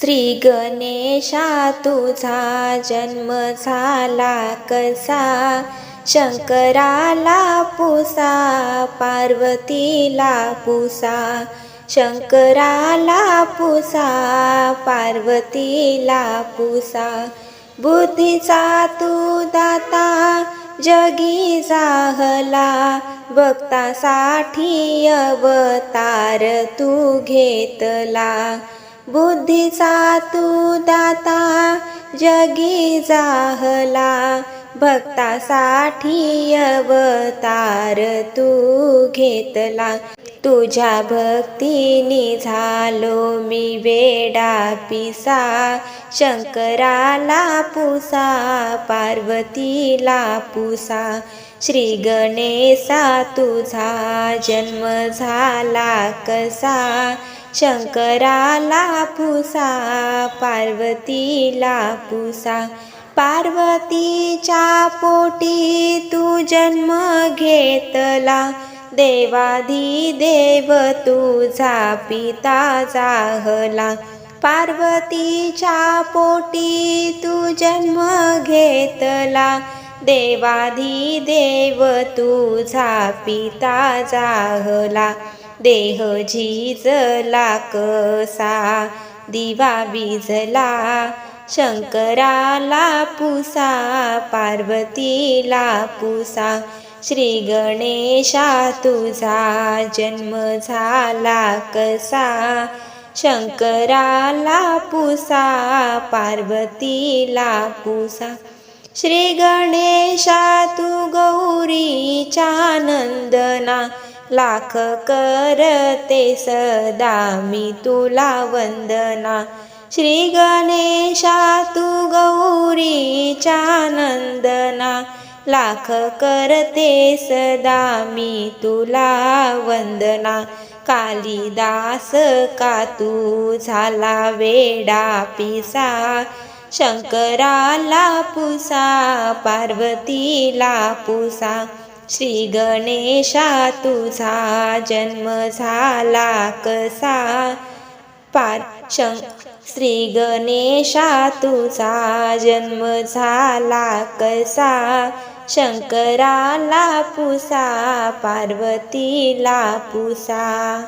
श्री गणेशा तुझा जन्म झाला कसा? शंकराला पुसा पार्वतीला पुसा. शंकराला पुसा पार्वतीला पुसा. बुद्धीचा तू दाता जगी जाहला. भक्तासाठी अवतार तू घेतला. बुद्धीचा तू दाता जगी जाहला भक्तासाठी अवतार तू घेतला. तुझ्या भक्तीने झालो मी वेडा पिसा शंकराला पुसा पार्वतीला पुसा. श्री गणेशा तुझा जन्म झाला कसा? शंकराला पुसा पार्वतीला पुसा. पार्वतीच्या पोटी तू जन्म घेतला. देवाधी देव तुझा पिता जाहला. पार्वतीच्या पोटी तू जन्म घेतला. देवाधी देव तुझा पिता जाहला. देह झिजला कसा दिवा विजला शंकराला पुसा पार्वतीला पुसा श्री गणेशा तुझा जन्म झाला कसा शंकराला पुसा पार्वतीला पुसा श्री गणेशा तू गौरीच्या नंदना लाख करते सदा मी तुला वंदना. श्री गणेशा तू गौरीच्या नंदना. लाख करते सदा मी तुला वंदना. कालिदास का तू झाला वेडा पिसा? शंकराला पुसा पार्वतीला पुसा. श्री गणेशा तुझा जन्म झाला कसा? पार शं श्री गणेशा तुझा जन्म झाला कसा? शंकराला पुसा पार्वतीला पुसा.